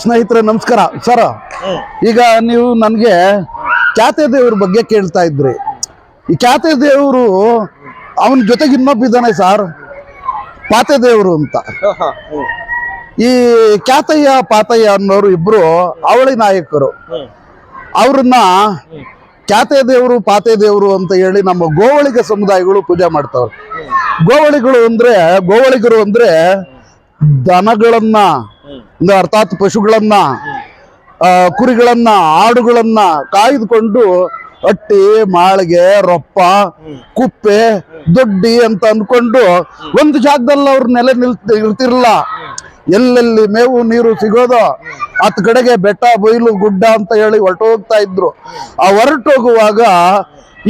ಸ್ನೇಹಿತರೆ, ನಮಸ್ಕಾರ. ಸರ್, ಈಗ ನೀವು ನನಗೆ ಖ್ಯಾತೆ ದೇವ್ರ ಬಗ್ಗೆ ಕೇಳ್ತಾ ಇದ್ರಿ. ಈ ಖ್ಯಾತೆ ದೇವರು ಅವನ ಜೊತೆಗೆ ಇನ್ನೊಬ್ಬಿದ್ದಾನೆ ಸರ್. ಪಾತೆ ದೇವರು ಅಂತ. ಈ ಖ್ಯಾತಯ್ಯ ಪಾತಯ್ಯ ಅನ್ನೋರು ಇಬ್ರು ಅವಳಿ ನಾಯಕರು. ಅವ್ರನ್ನ ಖ್ಯಾತೆ ದೇವರು ಪಾತೆ ದೇವರು ಅಂತ ಹೇಳಿ ನಮ್ಮ ಗೋವಳಿಗ ಸಮುದಾಯಗಳು ಪೂಜೆ ಮಾಡ್ತಾವ್ರೆ. ಗೋವಳಿಗಳು ಅಂದ್ರೆ ಗೋವಳಿಗರು ಅಂದ್ರೆ ದನಗಳನ್ನ ಅರ್ಥಾತ್ ಪಶುಗಳನ್ನ ಕುರಿಗಳನ್ನ ಆಡುಗಳನ್ನ ಕಾಯ್ದುಕೊಂಡು ಅಟ್ಟಿ ಮಾಳಿಗೆ ರೊಪ್ಪ ಕುಪ್ಪೆ ದೊಡ್ಡಿ ಅಂತ ಅಂದ್ಕೊಂಡು ಒಂದು ಜಾಗದಲ್ಲಿ ಅವ್ರ ನೆಲೆ ನಿಲ್ ಇರ್ತಿರ್ಲಿಲ್ಲ ಎಲ್ಲೆಲ್ಲಿ ಮೇವು ನೀರು ಸಿಗೋದೋ ಹತ್ತು ಕಡೆಗೆ ಬೆಟ್ಟ ಬೈಲು ಗುಡ್ಡ ಅಂತ ಹೇಳಿ ಹೊರಟೋಗ್ತಾ ಇದ್ರು. ಆ ಹೊರಟೋಗುವಾಗ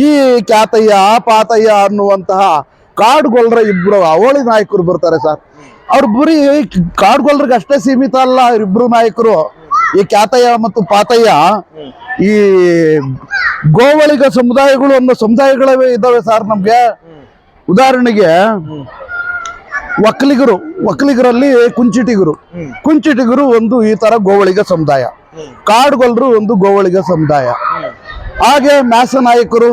ಈ ಖ್ಯಾತಯ್ಯ ಪಾತಯ್ಯ ಅನ್ನುವಂತಹ ಕಾಡುಗೊಲ್ರ ಇಬ್ರು ಅವಳಿ ನಾಯಕರು ಬರ್ತಾರೆ ಸರ್. ಅವ್ರ ಬರೀ ಕಾಡುಗೊಲ್ರಿಗೆ ಅಷ್ಟೇ ಸೀಮಿತ ಅಲ್ಲ ಇಬ್ರು ನಾಯಕರು. ಈ ಖ್ಯಾತಯ್ಯ ಮತ್ತು ಪಾತಯ್ಯ ಈ ಗೋವಳಿಗ ಸಮುದಾಯಗಳು ಅನ್ನೋ ಸಮುದಾಯಗಳೇ ಇದಾವೆ ಸರ್ ನಮ್ಗೆ. ಉದಾಹರಣೆಗೆ ಒಕ್ಕಲಿಗರು ಒಕ್ಕಲಿಗರಲ್ಲಿ ಕುಂಚಿಟಿಗರು. ಕುಂಚಿಟಿಗರು ಒಂದು ಈ ತರ ಗೋವಳಿಗ ಸಮುದಾಯ. ಕಾಡುಗೊಲ್ಲರು ಒಂದು ಗೋವಳಿಗ ಸಮುದಾಯ. ಹಾಗೆ ಮ್ಯಾಸ ನಾಯಕರು.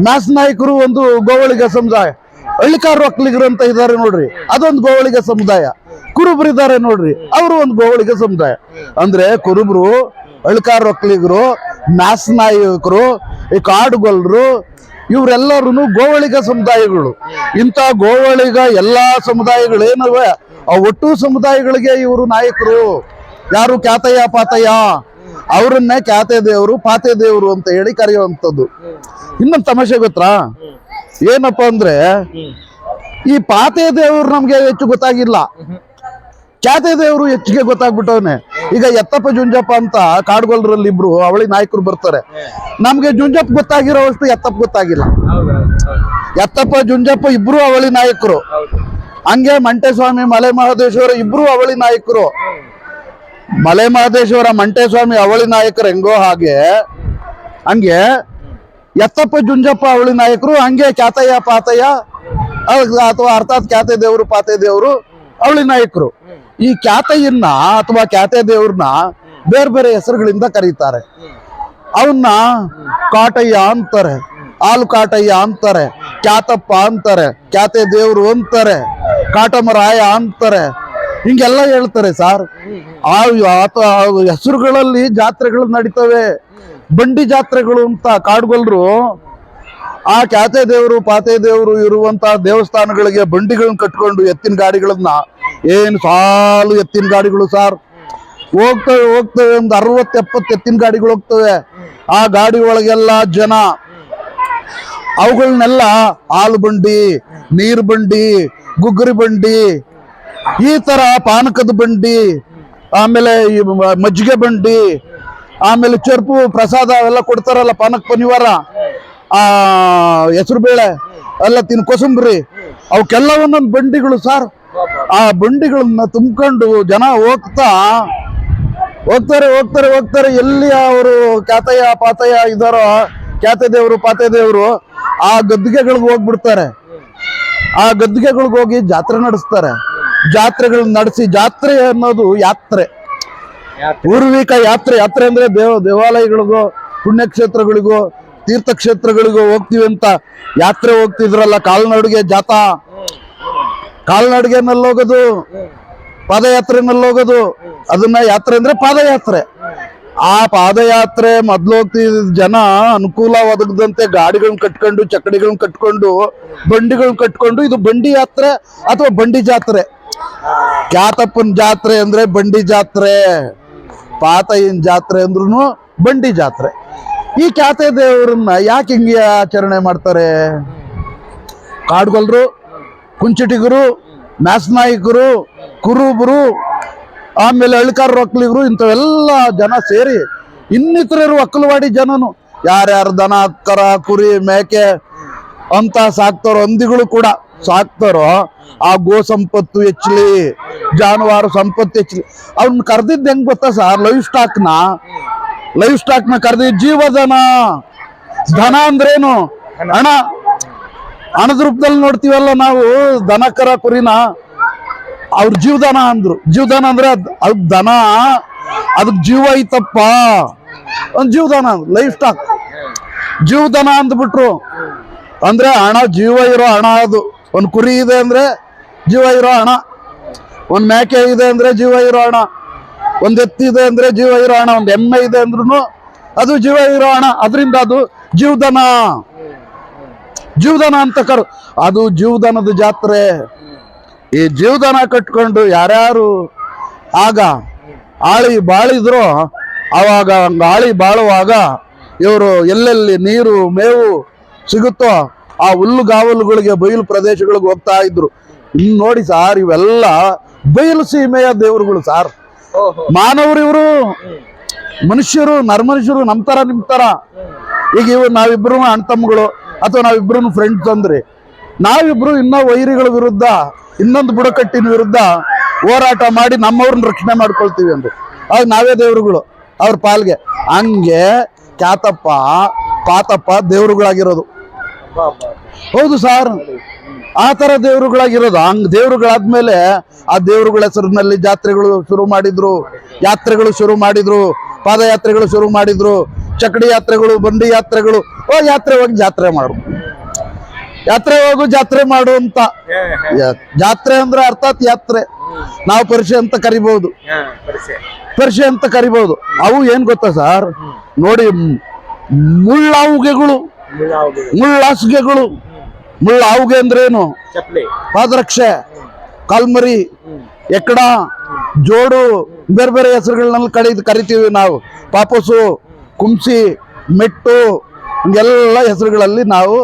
ಮ್ಯಾಸ ನಾಯಕರು. ಒಂದು ಗೋವಳಿಗ ಸಮುದಾಯ. ಹಳ್ಳಿಕಾರ ಒಕ್ಕಲಿಗರು ಅಂತ ಇದ್ದಾರೆ ನೋಡ್ರಿ. ಅದೊಂದು ಗೋವಳಿಗ ಸಮುದಾಯ. ಕುರುಬರು ಇದ್ದಾರೆ ನೋಡ್ರಿ. ಅವರು ಒಂದು ಗೋವಳಿಗ ಸಮುದಾಯ. ಅಂದ್ರೆ ಕುರುಬರು ಹಳ್ಳಿಕಾರ ಒಕ್ಕಲಿಗರು ಮ್ಯಾಸ್ ನಾಯಕರು ಈ ಕಾಡುಗೊಲ್ಲರು ಇವರೆಲ್ಲರೂ ಗೋವಳಿಗ ಸಮುದಾಯಗಳು. ಇಂಥ ಗೋವಳಿಗ ಎಲ್ಲಾ ಸಮುದಾಯಗಳು ಏನವೆ? ಆ ಒಟ್ಟು ಸಮುದಾಯಗಳಿಗೆ ಇವರು ನಾಯಕರು. ಯಾರು ಖ್ಯಾತಯ್ಯ, ಪಾತಯ್ಯ? ಅವರನ್ನೇ ಖ್ಯಾತೆ ದೇವರು, ಪಾತೆ ದೇವರು ಅಂತ ಹೇಳಿ ಕರೆಯುವಂಥದ್ದು. ಇನ್ನೊಂದು ತಮಾಷೆ ಗೊತ್ತಾ? ಏನಪ್ಪ ಅಂದ್ರೆ, ಈ ಪಾತೆ ದೇವರು ನಮ್ಗೆ ಹೆಚ್ಚು ಗೊತ್ತಾಗಿಲ್ಲ. ಖ್ಯಾತೆ ದೇವರು ಹೆಚ್ಚಿಗೆ ಗೊತ್ತಾಗ್ಬಿಟ್ಟವನೆ. ಈಗ ಎತ್ತಪ್ಪ ಜುಂಜಪ್ಪ ಅಂತ ಕಾಡುಗೊಲ್ಲರಲ್ಲಿ ಇಬ್ರು ಅವಳಿ ನಾಯಕರು ಬರ್ತಾರೆ. ನಮ್ಗೆ ಜುಂಜಪ್ಪ ಗೊತ್ತಾಗಿರೋವಷ್ಟು ಎತ್ತಪ್ಪ ಗೊತ್ತಾಗಿಲ್ಲ. ಎತ್ತಪ್ಪ, ಜುಂಜಪ್ಪ ಇಬ್ರು ಅವಳಿ ನಾಯಕರು. ಹಂಗೆ ಮಂಟೇಸ್ವಾಮಿ, ಮಲೆ ಮಹದೇಶ್ವರ ಇಬ್ರು ಅವಳಿ ನಾಯಕರು. ಮಲೆ ಮಹದೇಶ್ವರ, ಮಂಟೇಸ್ವಾಮಿ ಅವಳಿ ನಾಯಕರು ಹೆಂಗೋ ಹಾಗೆ. ಹಂಗೆ ಎತ್ತಪ್ಪ, ಜುಂಜಪ್ಪ ಅವಳಿ ನಾಯಕರು, ಹಂಗೆ ಖ್ಯಾತಯ್ಯ, ಪಾತಯ್ಯ ಅಥವಾ ಅರ್ಥಾತ್ ಖ್ಯಾತೆ ದೇವರು ಪಾತೆ ದೇವರು ಅವಳಿ ನಾಯಕರು. ಈ ಖ್ಯಾತಯ್ಯನ್ನ ಅಥವಾ ಖ್ಯಾತೆ ದೇವ್ರನ್ನ ಬೇರೆ ಬೇರೆ ಹೆಸರುಗಳಿಂದ ಕರೀತಾರೆ. ಅವನ್ನ ಕಾಟಯ್ಯ ಅಂತಾರೆ, ಹಾಲು ಕಾಟಯ್ಯ ಅಂತಾರೆ, ಖ್ಯಾತಪ್ಪ ಅಂತಾರೆ, ಖ್ಯಾತೆ ದೇವ್ರು ಅಂತಾರೆ ಕಾಟಮರಾಯ ಅಂತಾರೆ. ಹಿಂಗೆಲ್ಲ ಹೇಳ್ತಾರೆ ಸರ್. ಆ ಹೆಸರುಗಳಲ್ಲಿ ಜಾತ್ರೆಗಳು ನಡೀತವೆ. ಬಂಡಿ ಜಾತ್ರೆಗಳು ಅಂತ ಕಾಡುಗಲ್ರು ಆ ಖ್ಯಾತೆ ದೇವರು, ಪಾತೆ ದೇವರು ಇರುವಂತಹ ದೇವಸ್ಥಾನಗಳಿಗೆ ಬಂಡಿಗಳನ್ನ ಕಟ್ಕೊಂಡು ಎತ್ತಿನ ಗಾಡಿಗಳನ್ನ ಏನು ಸಾಲು ಎತ್ತಿನ ಗಾಡಿಗಳು ಸಾರ್. ಹೋಗ್ತವೆ ಹೋಗ್ತವೆ ಒಂದು ಅರವತ್ತು, ಎಪ್ಪತ್ತು ಎತ್ತಿನ ಗಾಡಿಗಳು ಹೋಗ್ತವೆ. ಆ ಗಾಡಿ ಒಳಗೆಲ್ಲ ಜನ. ಅವುಗಳನ್ನೆಲ್ಲ ಹಾಲು ಬಂಡಿ, ನೀರು ಬಂಡಿ, ಗುಗ್ಗರಿ ಬಂಡಿ, ಈ ತರ ಪಾನಕದ ಬಂಡಿ, ಆಮೇಲೆ ಮಜ್ಜಿಗೆ ಬಂಡಿ, ಆಮೇಲೆ ಚರ್ಪು, ಪ್ರಸಾದ ಅವೆಲ್ಲ ಕೊಡ್ತಾರಲ್ಲ ಪಾನಕ ಪನಿವಾರ. ಆ ಹೆಸರು ಬೇಳೆ ಎಲ್ಲ ತಿನ್ ಕೊಸಂಬ್ರಿ. ಅವಕ್ಕೆಲ್ಲ ಒಂದೊಂದು ಬಂಡಿಗಳು ಸರ್. ಆ ಬಂಡಿಗಳನ್ನ ತುಂಬಿಕೊಂಡು ಜನ ಹೋಗ್ತಾ ಹೋಗ್ತಾರೆ ಹೋಗ್ತಾರೆ ಹೋಗ್ತಾರೆ. ಎಲ್ಲಿ ಅವರು ಖ್ಯಾತಯ್ಯ ಪಾತಯ್ಯ ಇದಾರೋ ಖ್ಯಾತ ದೇವರು ಪಾತೆ ದೇವರು ಆ ಗದ್ದಿಗೆಗಳಿಗೆ ಹೋಗ್ಬಿಡ್ತಾರೆ. ಆ ಗದ್ದಿಗೆಗಳಿಗೆ ಹೋಗಿ ಜಾತ್ರೆ ನಡೆಸ್ತಾರೆ. ಜಾತ್ರೆಗಳನ್ನ ನಡೆಸಿ ಜಾತ್ರೆ ಅನ್ನೋದು ಯಾತ್ರೆ. ಪೂರ್ವಿಕ ಯಾತ್ರೆ. ಯಾತ್ರೆ ಅಂದ್ರೆ ದೇವ ದೇವಾಲಯಗಳಿಗೋ ಪುಣ್ಯಕ್ಷೇತ್ರಗಳಿಗೋ ತೀರ್ಥಕ್ಷೇತ್ರಗಳಿಗೋ ಹೋಗ್ತೀವಿ ಅಂತ. ಯಾತ್ರೆ ಹೋಗ್ತಿದ್ರಲ್ಲ ಕಾಲ್ನಡುಗೆ ಜಾತಾ. ಕಾಲ್ನಡಿಗೆನಲ್ಲಿ ಹೋಗೋದು ಪಾದಯಾತ್ರೆನಲ್ಲಿ ಹೋಗೋದು ಅದನ್ನ ಯಾತ್ರೆ ಅಂದ್ರೆ ಪಾದಯಾತ್ರೆ. ಆ ಪಾದಯಾತ್ರೆ ಮೊದ್ಲು ಹೋಗ್ತಿದ್ದ ಜನ ಅನುಕೂಲ ಒದಗದಂತೆ ಗಾಡಿಗಳನ್ನ ಕಟ್ಕೊಂಡು, ಚಕಡಿಗಳನ್ನ ಕಟ್ಕೊಂಡು, ಬಂಡಿಗಳನ್ನ ಕಟ್ಕೊಂಡು, ಇದು ಬಂಡಿ ಯಾತ್ರೆ ಅಥವಾ ಬಂಡಿ ಜಾತ್ರೆ? ಕ್ಯಾತಪ್ಪನ ಜಾತ್ರೆ ಅಂದ್ರೆ ಬಂಡಿ ಜಾತ್ರೆ, ಪಾತಯ್ಯನ ಜಾತ್ರೆ ಅಂದ್ರೂ ಬಂಡಿ ಜಾತ್ರೆ. ಈ ಖ್ಯಾತ ದೇವರನ್ನ ಯಾಕೆ ಹಿಂಗೆ ಆಚರಣೆ ಮಾಡ್ತಾರೆ? ಕಾಡುಗೊಲ್ರು? ಕುಂಚಿಟಿಗರು ಮ್ಯಾಸ್ನಾಯಿಕರು ಕುರುಬರು, ಆಮೇಲೆ ಅಳ್ಕಾರ ಒಕ್ಕಲಿಗರು ಇಂಥವೆಲ್ಲ ಜನ ಸೇರಿ ಇನ್ನಿತರರು ಒಕ್ಕಲವಾಡಿ ಜನನು. ಯಾರ್ಯಾರು ದನ ಕರ ಕುರಿ ಮೇಕೆ ಅಂತ ಸಾಕ್ತಾರೋ ಹಂದಿಗಳು ಕೂಡ ಸಾಕ್ತಾರೋ, ಆ ಗೋ ಸಂಪತ್ತು ಹೆಚ್ಚಲಿ, ಜಾನುವಾರು ಸಂಪತ್ತು ಹೆಚ್ಚಲಿ, ಅವ್ನ ಕರೆದಿದ್ದು ಹೆಂಗ್ ಗೊತ್ತಾ ಸರ್? ಲೈವ್ ಸ್ಟಾಕ್ ಲೈವ್ ಸ್ಟಾಕ್ನ ಕರ್ದಿದ್ ಜೀವಧನ. ಧನ ಅಂದ್ರೇನು? ಹಣ. ಹಣದ ರೂಪದಲ್ಲಿ ನೋಡ್ತೀವಲ್ಲ ನಾವು, ದನಕರ ಕುರಿನ, ಅವ್ರ ಜೀವದಾನ ಅಂದ್ರು. ಜೀವದಾನ ಅಂದ್ರೆ ಅದ್ ದನ, ಅದಕ್ ಜೀವ ಐತಪ್ಪ. ಒಂದ್ ಜೀವದಾನ ಲೈಫ್ ಸ್ಟಾಕ್. ಜೀವದಾನ ಅಂದ್ಬಿಟ್ರು. ಅಂದ್ರೆ ಹಣ, ಜೀವ ಇರೋ ಹಣ ಅದು. ಒಂದ್ ಕುರಿ ಇದೆ ಅಂದ್ರೆ ಜೀವ ಇರೋ ಹಣ. ಒಂದ್ ಮೇಕೆ ಇದೆ ಅಂದ್ರೆ ಜೀವ ಇರೋ ಹಣ. ಒಂದ್ ಎತ್ತಿದೆ ಅಂದ್ರೆ ಜೀವ ಇರೋ ಹಣ. ಒಂದ್ ಎಮ್ಮೆ ಇದೆ ಅಂದ್ರೂ ಅದು ಜೀವ ಇರೋ ಹಣ. ಅದರಿಂದ ಅದು ಜೀವದಾನ. ಜೀವದಾನ ಅಂತ ಕರು ಅದು ಜೀವದಾನದ ಜಾತ್ರೆ. ಈ ಜೀವದಾನ ಕಟ್ಕೊಂಡು ಯಾರ್ಯಾರು ಆಗ ಆಳಿ ಬಾಳಿದ್ರು ಅವಾಗ ಹಂಗ್ ಆಳಿ ಬಾಳುವಾಗ ಇವರು ಎಲ್ಲೆಲ್ಲಿ ನೀರು ಮೇವು ಸಿಗುತ್ತೋ ಆ ಹುಲ್ಲುಗಾವಲುಗಳಿಗೆ ಬಯಲು ಪ್ರದೇಶಗಳಿಗೆ ಹೋಗ್ತಾ ಇದ್ರು. ಇನ್ನು ನೋಡಿ ಸಾರ್ ಇವೆಲ್ಲ ಬಯಲು ಸೀಮೆಯ ದೇವರುಗಳು ಸಾರ್. ಮಾನವರಿವರು ಮನುಷ್ಯರು ನರ್ಮನುಷ್ಯರು ನಮ್ಮ ತರ ನಿಮ್ಮ ತರ ಈಗ ಇವ್ರು ನಾವಿಬ್ರು ಅಣ್ಣ ತಮ್ಮಗಳು. ಅಥವಾ ನಾವಿಬ್ರು ಫ್ರೆಂಡ್ಸ್ ಅಂದ್ರೆ, ನಾವಿಬ್ರು ಇನ್ನ ವೈರಿಗಳ ವಿರುದ್ಧ, ಇನ್ನೊಂದು ಬುಡಕಟ್ಟಿನ ವಿರುದ್ಧ ಹೋರಾಟ ಮಾಡಿ ನಮ್ಮವ್ರನ್ನ ರಕ್ಷಣೆ ಮಾಡ್ಕೊಳ್ತೀವಿ ಅಂದ್ರೆ. ಆಗ ನಾವೇ ದೇವರುಗಳು, ಅವ್ರ ಪಾಲ್ಗೆ. ಹಂಗೆ ಕ್ಯಾತಪ್ಪ ಪಾತಪ್ಪ ದೇವರುಗಳಾಗಿರೋದು. ಹೌದು ಸರ್. ಆ ತರ ದೇವರುಗಳಾಗಿರೋದು. ಹಂಗ ದೇವರುಗಳಾದ್ಮೇಲೆ ಆ ದೇವರುಗಳ ಹೆಸರಿನಲ್ಲಿ ಜಾತ್ರೆಗಳು ಶುರು ಮಾಡಿದ್ರು, ಯಾತ್ರೆಗಳು ಶುರು ಮಾಡಿದ್ರು, ಪಾದಯಾತ್ರೆಗಳು ಶುರು ಮಾಡಿದ್ರು. ಚಕಡಿ ಯಾತ್ರೆಗಳು ಬಂಡಿ ಯಾತ್ರೆಗಳು ಓ ಯಾತ್ರೆ ಹೋಗಿ ಜಾತ್ರೆ ಮಾಡು. ಯಾತ್ರೆ ಹೋಗು ಜಾತ್ರೆ ಮಾಡು ಅಂತ. ಜಾತ್ರೆ ಅಂದ್ರೆ ಅರ್ಥಾತ್ ಯಾತ್ರೆ. ನಾವು ಪರಿಚಯ ಅಂತ ಕರಿಬಹುದು ಪರಿಚಯ ಅಂತ ಕರಿಬಹುದು ಅವು ಏನ್ ಗೊತ್ತಾ ಸರ್? ನೋಡಿ ಮುಳ್ಳಾವುಗೆಗಳು. ಮುಳ್ಳಾವುಗೆ ಮುಳ್ಳಾಸುಗೆಗಳು. ಮುಳ್ಳಾವುಗೆ ಅಂದ್ರೇನು? ಪಾದರಕ್ಷೆ ಕಾಲ್ಮರಿ ಎಕ್ಕಡ ಜೋಡು ಬೇರೆ ಬೇರೆ ಹೆಸರುಗಳನ್ನ ಕಡಿ ಕರಿತೀವಿ ನಾವು. ಪಾಪಸು ಕುಂಸಿ, ಮೆಟ್ಟು ಹಿಂಗೆಲ್ಲ ಹೆಸರುಗಳಲ್ಲಿ ನಾವು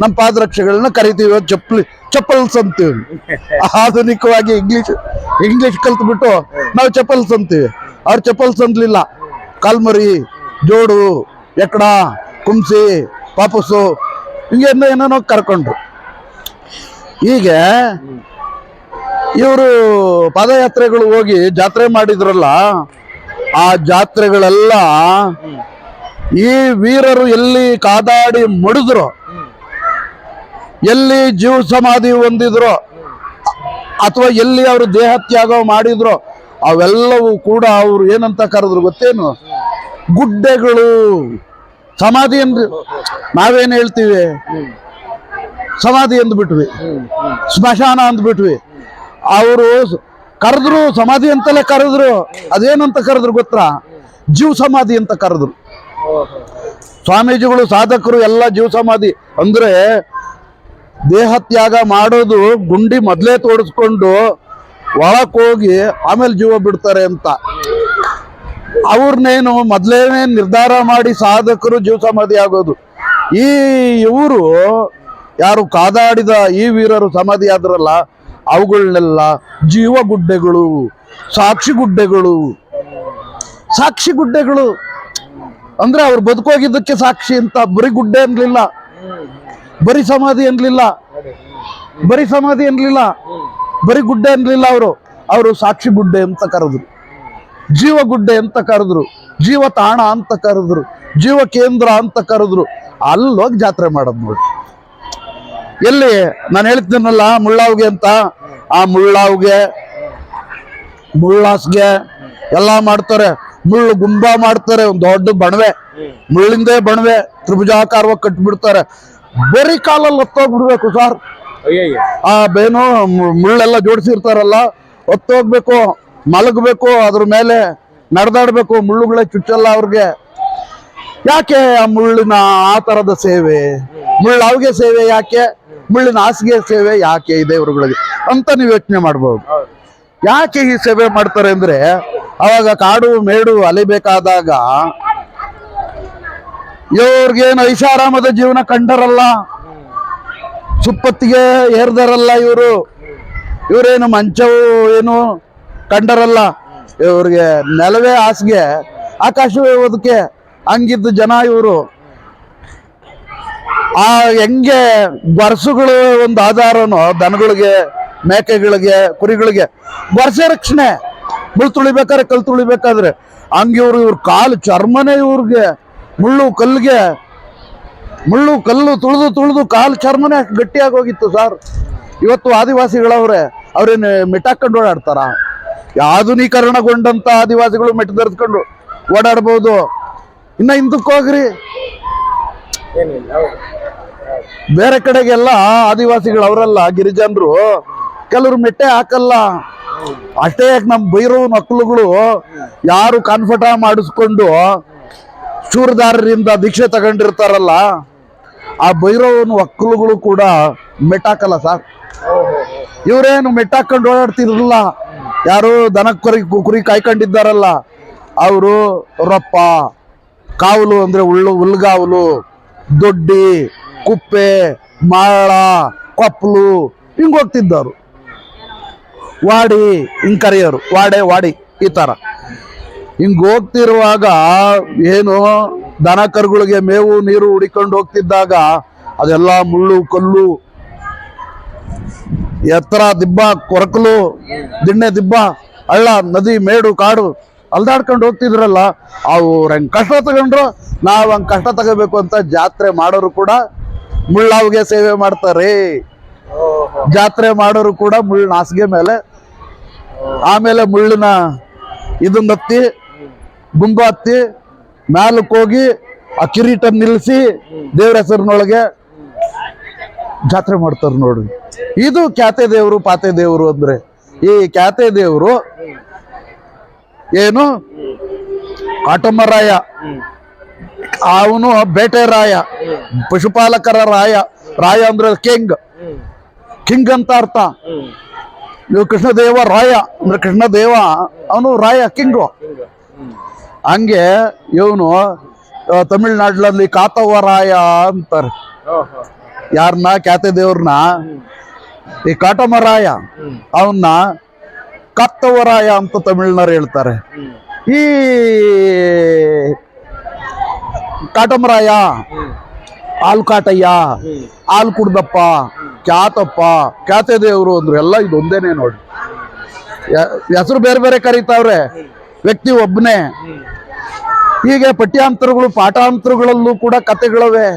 ನಮ್ಮ ಪಾದರಕ್ಷೆಗಳನ್ನ ಕರಿತೀವಿ. ಚಪ್ಪಲಿ, ಚಪ್ಪಲ್ಸ್ ಅಂತೀವಿ. ಆಧುನಿಕವಾಗಿ ಇಂಗ್ಲಿಷ್ ಇಂಗ್ಲಿಷ್ ಕಲ್ತ್ಬಿಟ್ಟು ನಾವು ಚಪ್ಪಲ್ಸ್ ಅಂತೀವಿ. ಅವ್ರು ಚಪ್ಪಲ್ಸ್ ಅಂತಲಿಲ್ಲ ಕಾಲ್ಮರಿ, ಜೋಡು ಎಕ್ಕಡ ಕುಂಸಿ, ಪಾಪಸು ಹಿಂಗೆ ಏನೋ ಕರ್ಕೊಂಡ್ರು. ಹೀಗೆ ಇವರು ಪಾದಯಾತ್ರೆಗಳು ಹೋಗಿ ಜಾತ್ರೆ ಮಾಡಿದ್ರಲ್ಲ, ಆ ಜಾತ್ರೆಗಳೆಲ್ಲ ಈ ವೀರರು ಎಲ್ಲಿ ಕಾದಾಡಿ ಮಡಿದ್ರು, ಎಲ್ಲಿ ಜೀವ ಸಮಾಧಿ ಹೊಂದಿದ್ರು, ಅಥವಾ ಎಲ್ಲಿ ಅವರು ದೇಹ ತ್ಯಾಗ ಮಾಡಿದ್ರು, ಅವೆಲ್ಲವೂ ಕೂಡ ಅವರು ಏನಂತ ಕರೆದ್ರು ಗೊತ್ತೇನು? ಗುಡ್ಡೆಗಳು. ಸಮಾಧಿ ಅಂದ್ ನಾವೇನು ಹೇಳ್ತೀವಿ? ಸಮಾಧಿ ಅಂದ್ಬಿಟ್ವಿ. ಸ್ಮಶಾನ ಅಂದ್ಬಿಟ್ವಿ. ಅವರು ಕರೆದ್ರು, ಸಮಾಧಿ ಅಂತಲೇ ಕರೆದ್ರು. ಅದೇನಂತ ಕರೆದ್ರು ಗೊತ್ತಾ? ಜೀವ ಸಮಾಧಿ ಅಂತ ಕರೆದ್ರು. ಸ್ವಾಮೀಜಿಗಳು, ಸಾಧಕರು ಎಲ್ಲ ಜೀವ ಸಮಾಧಿ. ಅಂದ್ರೆ ದೇಹ ತ್ಯಾಗ ಮಾಡೋದು ಗುಂಡಿ ಮೊದಲೇ ತೋಡಿಸ್ಕೊಂಡು ಒಳಕ್ ಹೋಗಿ ಆಮೇಲೆ ಜೀವ ಬಿಡ್ತಾರೆ ಅಂತ. ಅವ್ರನ್ನೇನು ಮೊದಲೇನೆ ನಿರ್ಧಾರ ಮಾಡಿ ಸಾಧಕರು ಜೀವ ಸಮಾಧಿ ಆಗೋದು. ಈ ಇವರು ಯಾರು ಕಾದಾಡಿದ ಈ ವೀರರು ಸಮಾಧಿ ಆದ್ರಲ್ಲ ಅವುಗಳನ್ನೆಲ್ಲ ಜೀವ ಗುಡ್ಡೆಗಳು, ಸಾಕ್ಷಿ ಗುಡ್ಡೆಗಳು. ಸಾಕ್ಷಿ ಗುಡ್ಡೆಗಳು. ಅಂದ್ರೆ ಅವ್ರು ಬದುಕೋಗಿದ್ದಕ್ಕೆ ಸಾಕ್ಷಿ ಅಂತ ಬರೀ ಗುಡ್ಡೆ ಅನ್ಲಿಲ್ಲ. ಬರೀ ಸಮಾಧಿ ಅನ್ಲಿಲ್ಲ. ಬರೀ ಸಮಾಧಿ ಅನ್ಲಿಲ್ಲ. ಬರೀ ಗುಡ್ಡೆ ಅನ್ಲಿಲ್ಲ ಅವರು. ಅವರು ಸಾಕ್ಷಿ ಗುಡ್ಡೆ ಅಂತ ಕರೆದ್ರು. ಜೀವ ಗುಡ್ಡೆ ಅಂತ ಕರೆದ್ರು. ಜೀವ ತಾಣ ಅಂತ ಕರೆದ್ರು. ಜೀವ ಕೇಂದ್ರ ಅಂತ ಕರೆದ್ರು. ಅಲ್ಲೋಗಿ ಜಾತ್ರೆ ಮಾಡೋದು ನೋಡಿ ಎಲ್ಲಿ ನಾನು ಹೇಳ್ತೀನಲ್ಲ ಮುಳ್ಳಾವ್ಗೆ ಅಂತ? ಆ ಮುಳ್ಳಾವ್ಗೆ, ಮುಳ್ಳಾಸ್ಗೆ ಎಲ್ಲ ಮಾಡ್ತಾರೆ. ಮುಳ್ಳು ಗುಂಬ ಮಾಡ್ತಾರೆ ಒಂದು ದೊಡ್ಡ ಬಣವೆ. ಮುಳ್ಳಿಂದೇ ಬಣವೆ ತ್ರಿಭುಜಾಕಾರವಾಗಿ ಕಟ್ಬಿಡ್ತಾರೆ. ಬರೀ ಕಾಲಲ್ಲಿ ಹೊತ್ತೋಗ್ಬಿಡ್ಬೇಕು ಸರ್. ಆ ಬೇನು ಮುಳ್ಳೆಲ್ಲ ಜೋಡಿಸಿರ್ತಾರಲ್ಲ ಹೊತ್ತೋಗ್ಬೇಕು ಮಲಗಬೇಕು ಅದ್ರ ಮೇಲೆ ನಡೆದಾಡ್ಬೇಕು ಮುಳ್ಳುಗಳೇ ಚುಚ್ಚಲ್ಲ ಅವ್ರಿಗೆ. ಯಾಕೆ ಆ ಮುಳ್ಳಿನ ಆ ತರದ ಸೇವೆ? ಮುಳ್ಳು ಅವ್ಗೆ ಸೇವೆ ಯಾಕೆ? ಮುಳ್ಳಿನ ಹಾಸಿಗೆ ಸೇವೆ ಯಾಕೆ ಇದೆ ದೇವರುಗಳಿಗೆ? ಅಂತ ನೀವು ಯೋಚನೆ ಮಾಡ್ಬೋದು. ಯಾಕೆ ಈ ಸೇವೆ ಮಾಡ್ತಾರೆ ಅಂದ್ರೆ ಅವಾಗ ಕಾಡು ಮೇಡು ಅಲಿಬೇಕಾದಾಗ ಇವ್ರಿಗೇನು ಐಷಾರಾಮದ ಜೀವನ ಕಂಡರಲ್ಲ? ಸುಪ್ಪತ್ತಿಗೆ ಏರ್ದಾರಲ್ಲ ಇವರು? ಇವರೇನು ಮಂಚವು ಏನು ಕಂಡರಲ್ಲ? ಇವ್ರಿಗೆ ನೆಲವೇ ಹಾಸಿಗೆ ಆಕಾಶವೇ ಓದಕ್ಕೆ ಹಂಗಿದ್ದ ಜನ ಇವರು. ಆ ಹೆಂಗೆ ಬರ್ಸುಗಳು ಒಂದು ಆಧಾರನೋ, ದನಗಳಿಗೆ, ಮೇಕೆಗಳಿಗೆ, ಕುರಿಗಳಿಗೆ ಗೊರಸೆ ರಕ್ಷಣೆ. ಮುಳ್ಳು ತುಳಿಬೇಕಾದ್ರೆ ಕಲ್ಲು ತುಳಿಬೇಕಾದ್ರೆ ಹಂಗೆ ಇವ್ರು ಇವ್ರ ಕಾಲು ಚರ್ಮನೇ ಇವ್ರಿಗೆ, ಮುಳ್ಳು ಕಲ್ಲಿಗೆ, ಮುಳ್ಳು ಕಲ್ಲು ತುಳಿದು ತುಳಿದು ಕಾಲು ಚರ್ಮನೇ ಗಟ್ಟಿಯಾಗಿ ಹೋಗಿತ್ತು ಸರ್. ಇವತ್ತು ಆದಿವಾಸಿಗಳವ್ರೆ, ಅವ್ರೇನು ಮೆಟ್ಟಾಕೊಂಡು ಓಡಾಡ್ತಾರ? ಆಧುನೀಕರಣಗೊಂಡಂತ ಆದಿವಾಸಿಗಳು ಮೆಟ್ಟು ಧರಿಸ್ಕೊಂಡು ಓಡಾಡ್ಬೋದು. ಇನ್ನ ಹಿಂದಕ್ಕೆ ಹೋಗ್ರಿ. ಬೇರೆ ಕಡೆಗೆಲ್ಲ ಆದಿವಾಸಿಗಳು ಅವರಲ್ಲ ಗಿರಿಜನರು, ಕೆಲವರು ಮೆಟ್ಟೆ ಹಾಕಲ್ಲ. ಅಷ್ಟೇ ಯಾಕೆ ನಮ್ಮ ಮಕ್ಕಳುಗಳು ಯಾರು ಕಾನ್ಫಟ ಮಾಡಿಸ್ಕೊಂಡು ಚೂರುದಾರರಿಂದ ದೀಕ್ಷೆ ತಗೊಂಡಿರ್ತಾರಲ್ಲ, ಆ ಭೈರವನ ಒಕ್ಕಲುಗಳು ಕೂಡ ಮೆಟ್ಟಾಕಲ್ಲ ಸರ್. ಇವರೇನು ಮೆಟ್ಟಾಕೊಂಡು ಓಡಾಡ್ತಿರಲಿಲ್ಲ ಯಾರು ದನ ಕುರಿ ಕಾಯ್ಕೊಂಡಿದ್ದಾರಲ್ಲ, ಅವರು ರೊಪ್ಪ, ಕಾವಲು ಅಂದ್ರೆ ಉಳ್ಳು ಹುಲ್ಗಾವಲು ದೊಡ್ಡಿ, ಕುಪ್ಪೆ, ಮಾಳ ಕೊಪ್ಪಲು ಹಿಂಗ್ ಹೋಗ್ತಿದ್ದವರು. ವಾಡಿ ಹಿಂಗ್ ಕರೆಯೋರು. ವಾಡೆ ವಾಡಿ ಈ ತರ. ಹಿಂಗ್ ಹೋಗ್ತಿರುವಾಗ ಏನು ದನ ಕರುಗಳಿಗೆ ಮೇವು ನೀರು ಹುಡಿಕೊಂಡು ಹೋಗ್ತಿದ್ದಾಗ ಅದೆಲ್ಲ ಮುಳ್ಳು ಕಲ್ಲು ಎತ್ತರ ದಿಬ್ಬ ಕೊರಕಲು ದಿಣ್ಣೆ ದಿಬ್ಬ ಹಳ್ಳ ನದಿ ಮೇಡು ಕಾಡು ಅಲ್ದಾಡ್ಕೊಂಡು ಹೋಗ್ತಿದ್ರಲ್ಲ ಅವ್ರು ಹೆಂಗ್ ಕಷ್ಟ ತಗೊಂಡ್ರು ನಾವು ಹಂಗ್ ಕಷ್ಟ ತಗೋಬೇಕು ಅಂತ ಜಾತ್ರೆ ಮಾಡೋರು ಕೂಡ ಮುಳ್ಳಾವ್ಗೆ ಸೇವೆ ಮಾಡ್ತಾರೆ. ಜಾತ್ರೆ ಮಾಡೋರು ಕೂಡ ಮುಳ್ಳು ನಾಸಿಗೆ ಮೇಲೆ ಆಮೇಲೆ ಮುಳ್ಳಿನ ಇದನ್ನ ಹತ್ತಿ, ಗುಂಬು ಹತ್ತಿ ಮ್ಯಾಲಕ್ಕೆ ಹೋಗಿ ಆ ಕಿರೀಟ ನಿಲ್ಲಿಸಿ ದೇವ್ರ ಹೆಸರಿನೊಳಗೆ ಜಾತ್ರೆ ಮಾಡ್ತಾರೆ ನೋಡಿ. ಇದು ಖ್ಯಾತೆ ದೇವರು, ಪಾತೆ ದೇವರು ಅಂದ್ರೆ. ಈ ಖ್ಯಾತೆ ದೇವರು ಏನು? ಆಟಮ್ಮರಾಯ. ಅವನು ಬೇಟೆ ರಾಯ, ಪಶುಪಾಲಕರ ರಾಯ. ರಾಯ ಅಂದ್ರೆ ಕಿಂಗ್. ಕಿಂಗ್ ಅಂತ ಅರ್ಥ. ನೀವು ಕೃಷ್ಣದೇವ ರಾಯ. ಅಂದ್ರೆ ಕೃಷ್ಣದೇವ, ಅವನು ರಾಯ ಕಿಂಗು ಹಿಂಗ ಇವನು ತಮಿಳ್ನಾಡ್ಲಲ್ಲಿ ಕಾತವ ರಾಯ ಅಂತಾರೆ. ಯಾರನ್ನ ಖ್ಯಾತೆ ದೇವ್ರನ್ನ ಈ ಕಾಟಮರಾಯ, ಅವನ್ನ ಕತ್ತವರಾಯ ಅಂತ ತಮಿಳ್ನವ್ರು ಹೇಳ್ತಾರೆ. ಈ ಕಾಟಮರಾಯ ಹಾಲು ಕಾಟಯ್ಯ ಹಾಲು ಕುಡ್ದಪ್ಪ ಖ್ಯಾತಪ್ಪ ಖ್ಯಾತೆ ದೇವರು ಅಂದ್ರು, ಎಲ್ಲ ಇದೊಂದೇನೆ ನೋಡಿ. ಹೆಸರು ಬೇರೆ ಬೇರೆ ಕರೀತಾವ್ರೆ, ವ್ಯಕ್ತಿ ಒಬ್ಬನೇ ಹೀಗೆ ಪಠ್ಯಾಂತರಗಳು, ಪಾಠಾಂತರಗಳಲ್ಲೂ ಕೂಡ ಕತೆಗಳವೆ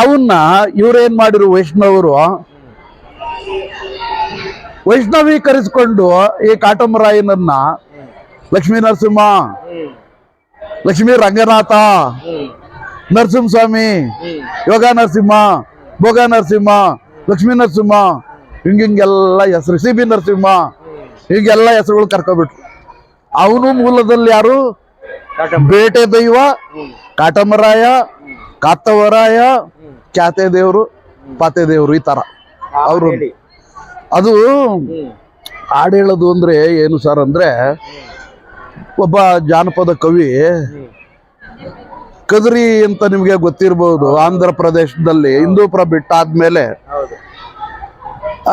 ಅವನ್ನ ಇವ್ರೇನ್ ಮಾಡಿರು ವೈಷ್ಣವರು? ವೈಷ್ಣವೀಕರಿಸಿಕೊಂಡು ಈ ಕಾಟಮರಾಯನನ್ನ ಲಕ್ಷ್ಮೀ ನರಸಿಂಹ, ಲಕ್ಷ್ಮೀ ರಂಗನಾಥ ನರಸಿಂಹ ನರಸಿಂಹಸ್ವಾಮಿ, ಯೋಗ ನರಸಿಂಹ ಭೋಗ ನರಸಿಂಹ ಲಕ್ಷ್ಮೀ ನರಸಿಂಹ ಹಿಂಗಿಂಗೆಲ್ಲ ಹೆಸರು. ಸಿ ಬಿ ನರಸಿಂಹ ಹೀಗೆಲ್ಲ ಹೆಸರುಗಳು ಕರ್ಕೊಬಿಟ್ರು. ಅವನು ಮೂಲದಲ್ಲಿ ಯಾರು? ಬೇಟೆ ದೈವ ಕಾಟಮರಾಯ ಕಾತವರಾಯ ಖ್ಯಾತೆ ದೇವರು ಪಾತೆ ದೇವರು ಈ ತರ ಅವರು. ಅದು ಆಡೇಳೋದು ಹಾಡು ಹೇಳೋದು ಅಂದ್ರೆ ಏನು ಸರ್ ಅಂದ್ರೆ ಒಬ್ಬ ಜಾನಪದ ಕವಿ ಕದ್ರಿ ಅಂತ ನಿಮಗೆ ಗೊತ್ತಿರಬಹುದು ಆಂಧ್ರ ಪ್ರದೇಶದಲ್ಲಿ ಹಿಂದೂಪುರ ಬಿಟ್ಟಾದ್ಮೇಲೆ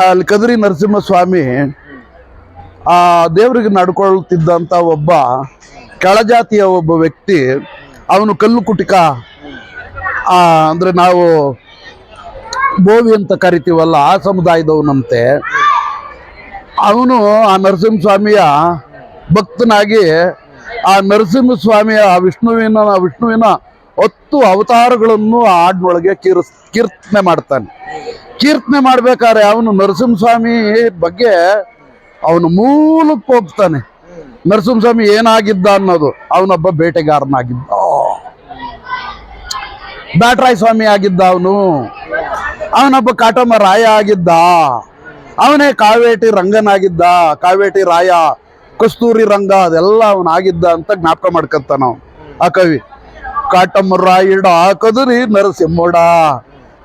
ಅಲ್ಲಿ ಕದ್ರಿ ನರಸಿಂಹಸ್ವಾಮಿ, ಆ ದೇವರಿಗೆ ನಡ್ಕೊಳ್ತಿದ್ದಂತ ಒಬ್ಬ ಕೆಳಜಾತಿಯ ಒಬ್ಬ ವ್ಯಕ್ತಿ, ಅವನು ಕಲ್ಲು ಕುಟಿಕ ಅಂದ್ರೆ ನಾವು ಬೋವಿ ಅಂತ ಕರಿತೀವಲ್ಲ ಆ ಸಮುದಾಯದವನಂತೆ. ಅವನು ಆ ನರಸಿಂಹಸ್ವಾಮಿಯ ಭಕ್ತನಾಗಿ ಆ ನರಸಿಂಹಸ್ವಾಮಿಯ ವಿಷ್ಣುವಿನ ವಿಷ್ಣುವಿನ ಹತ್ತು ಅವತಾರಗಳನ್ನು ಆ ಹಾಡಿನೊಳಗೆ ಕೀರ್ಸ್ ಕೀರ್ತನೆ ಮಾಡ್ತಾನೆ. ಕೀರ್ತನೆ ಮಾಡ್ಬೇಕಾದ್ರೆ ಅವನು ನರಸಿಂಹಸ್ವಾಮಿ ಬಗ್ಗೆ ಅವನು ಮೂಲಕ್ಕೆ ಹೋಗ್ತಾನೆ. ನರಸಿಂಹಸ್ವಾಮಿ ಏನಾಗಿದ್ದ ಅನ್ನೋದು, ಅವನೊಬ್ಬ ಬೇಟೆಗಾರನಾಗಿದ್ದ. ಬ್ಯಾಟ್ರಾಯ್ ಸ್ವಾಮಿ ಆಗಿದ್ದ ಅವನು. ಅವನೊಬ್ಬ ಕಾಟಮ್ಮ ರಾಯ ಆಗಿದ್ದ. ಅವನೇ ಕಾವೇಟಿ ರಂಗನಾಗಿದ್ದ. ಕಾವೇಟಿ ರಾಯ ಕಸ್ತೂರಿ ರಂಗ ಅದೆಲ್ಲ ಅವನಾಗಿದ್ದ ಅಂತ ಜ್ಞಾಪಕ ಮಾಡ್ಕಂತ ನಾವು. ಆ ಕವಿ, ಕಾಟಮರಾಯುಡ ಹಾಕದ್ರಿ ಕದುರಿ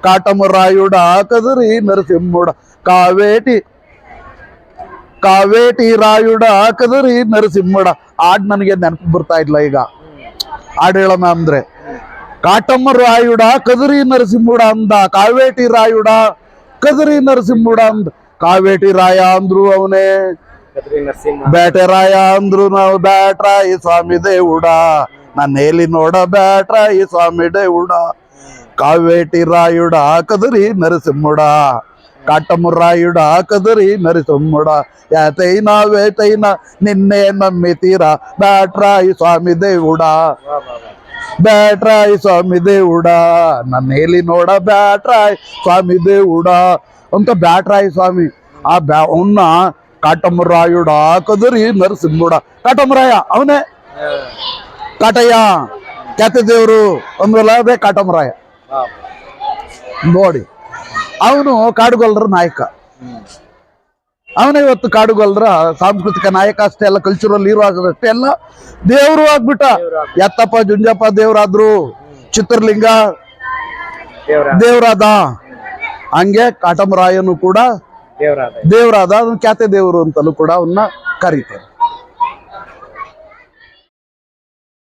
ಕಾಟಮರಾಯುಡ ಹಾಕದ್ರಿ ನರಸಿಂಹೋಡ, ಕಾವೇಟಿ ಕಾವೇಟಿ ರಾಯುಡ ಹಾಕದ್ರಿ ನರಸಿಂಹಡ. ಹಾಡ್ ನನಗೆ ನೆನಪು ಬರ್ತಾ ಇಲ್ಲ ಈಗ. ಹಾಡು ಹೇಳೋಣ ಅಂದ್ರೆ ಕಾಟಮ್ಮ ರಾಯುಡ ಕದರಿ ನರಸಿಂಹುಡ ಅಂದ, ಕಾವೇಟಿ ರಾಯುಡ ಕದರಿ ನರಸಿಂಹುಡ ಅಂದ, ಕಾವೇಟಿ ರಾಯ ಅಂದ್ರು ಅವನೇ ಬ್ಯಾಟರಾಯ ಅಂದ್ರು ನಾವು ಬ್ಯಾಟ್ರಾಯಿ ಸ್ವಾಮಿ ದೇವುಡ. ಎಲ್ಲಿ ನೋಡ ಬ್ಯಾಟ್ರಾಯಿ ಸ್ವಾಮಿ ದೇವುಡ. ಕಾವೇಟಿ ರಾಯುಡ ಕದರಿ ನರಸಿಂಹುಡ. ಕಾಟಮುರಾಯುಡ ಕದರಿ ನರಸಿಂಹುಡ. ಯಾತೈನ ವೇತೈನ ನಿನ್ನೆ ನಮ್ಮಿತೀರ ಬ್ಯಾಟ್ರಾಯಿ ಸ್ವಾಮಿ ದೇವುಡ. ಬ್ಯಾಟ್ರಾಯಿ ಸ್ವಾಮಿ ದೇವುಡ. ಎಲ್ಲಿ ನೋಡ ಬ್ಯಾಟ್ರಾಯ್ ಸ್ವಾಮಿ ದೇವುಡ. ಅಂತ ಬ್ಯಾಟ್ರಾಯ್ ಸ್ವಾಮಿ. ಆ ಬ್ಯಾ ಅವನ್ನ ಕಾಟಮರಾಯುಡ ಕದುರಿ ನರಸಿಂಹುಡ. ಕಾಟಮರಾಯ ಅವನೇ? ಕಾಟಯ್ಯ ಕ್ಯಾತೆ ದೇವರು ಅಂದ್ರಲ್ಲ ಅದೇ ಕಾಟಮರಾಯ. ನೋಡಿ ಅವನು ಕಾಡುಗೊಲ್ಲರ ನಾಯಕ. ಅವನೇ ಇವತ್ತು ಕಾಡುಗೊಲ್ಲರ ಸಾಂಸ್ಕೃತಿಕ ನಾಯಕ ಅಷ್ಟೇ ಅಲ್ಲ ಕಲ್ಚರಲ್ ಹೀರೋ ಆಗದಷ್ಟೇ ಅಲ್ಲ ದೇವರು ಆಗ್ಬಿಟ್ಟ. ಎತ್ತಪ್ಪ ಜುಂಜಪ್ಪ ದೇವರಾದ್ರು ಚಿತ್ರಲಿಂಗ ದೇವರ. ದೇವರಾದ. ಹಂಗೆ ಕಾಟಮರಾಯನು ಕೂಡ ದೇವರಾದ ಅದನ್ನ ಖ್ಯಾತೆ ದೇವರು ಅಂತಲೂ ಕೂಡ ಅವನ್ನ ಕರೀತಾರೆ.